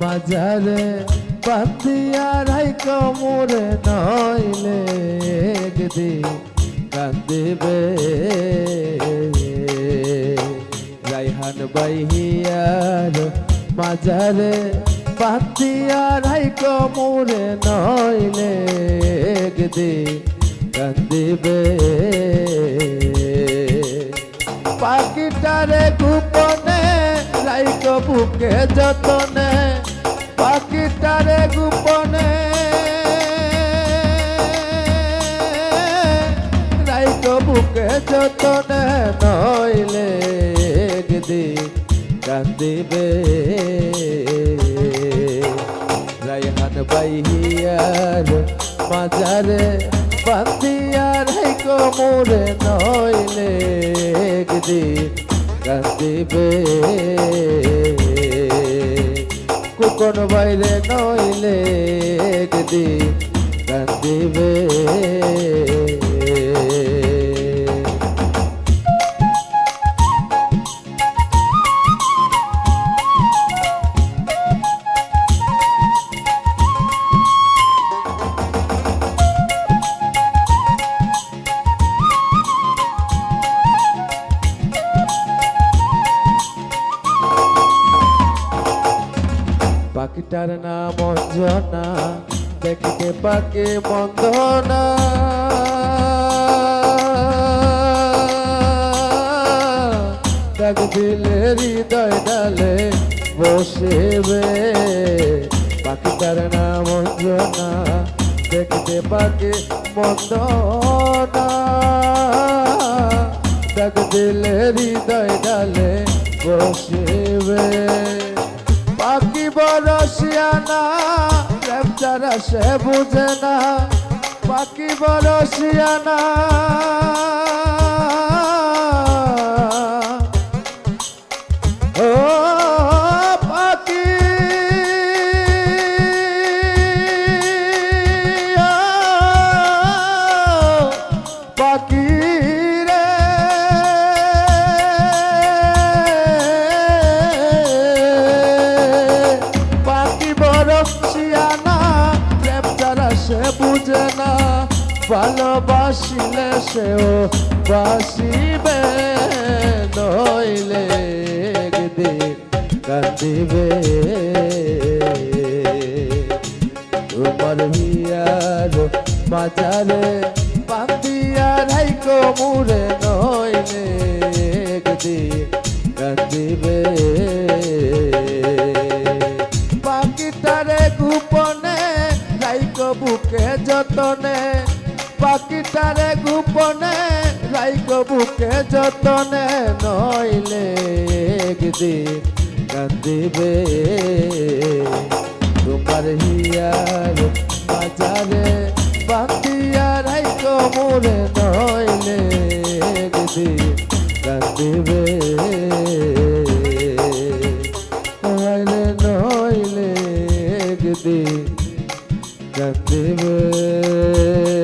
বাজারে বান্দিয়া রাই কমরে নইলে একদিন কান্দিবে রাইহান বাইহিয়ার মাজারে বান্দিয়া রাই কমরে নইলে একদিন কান্দিবে পাখিটারে গোপনে লাইক বুকে যতনে পাখিটারে গোপনে। লাইক বুকে যতনে নইলে একদিন কান্দিবে। রাইহান বাইহিয়ার মাজারে বান্দিয়ার হাই কোমরে নইলে একদিন কান্দিবে। কুকন বাইরে নইলে একদিন পাখিটার নাম অঞ্জনা, দেখতে পাকে বন্দনা। ডাক হৃদয় ডালে বসেবে। পাখিটার নাম অঞ্জনা, দেখতে পাকে বন্দনা। ডাক দিলে হৃদয় ডালে বসেবে। সে বুঝে না পাখি বড় শিয়ানা। ও সে বুঝে না, ভালোবাসিলে সেও বাসিবে নইলে একদিন কান্দিবে তোমার হিয়ার বাজারে পান্দিয়ার হাই কোমরে নইলে একদিন কান্দিবে পাখিটারে গোপনে লাইক বুকে যতনে, পাখিটারে গোপনে লাইক বুকে যতনে, নইলে একদিন কান্দিবে তোমার হিয়ার বাজারে বান্দিয়ার হাই কোমরে নইলে একদিন কান্দিবে নইলে নইলে কান্দিবে আসলে